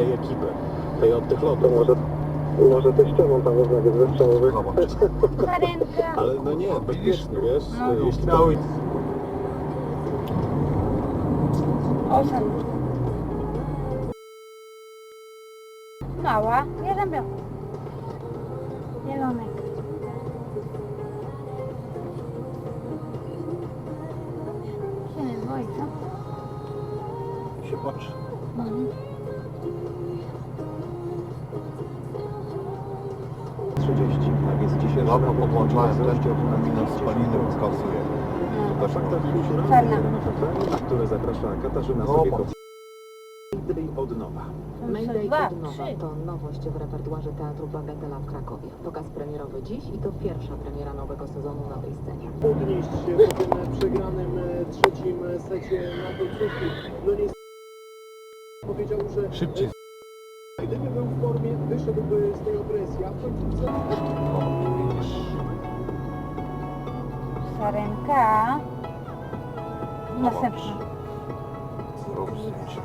tej ekipy, tej od tych lotów. może, może też czemu tam jest nawet zestrzałowy. Zobacz. Sarenka. Ale no nie, bezpiecznie, wiesz, No. jeśli to... Osiem. Mała, jeden biał. Zielonek. Się nie boi, co? się patrzy. Mhm. Dobra, podłączałem też, na minus spaliny wskazuje. No. Fakta kulturalne Czarna. na które zaprasza Katarzyna Zobacz. Sobiekowska. Mayday od nowa. To Mayday dwa, od nowa trzy. to nowość w repertuarze Teatru Bagatela w Krakowie. Pokaz premierowy dziś i to pierwsza premiera nowego sezonu na tej scenie. podnieść się po tym przegranym e, trzecim secie na końcówki. No nie powiedział, że Szybciej. gdyby był w formie, wyszedłby z tej opresji, a w końcówce Sarenka. Następna. Zrób zdjęcie.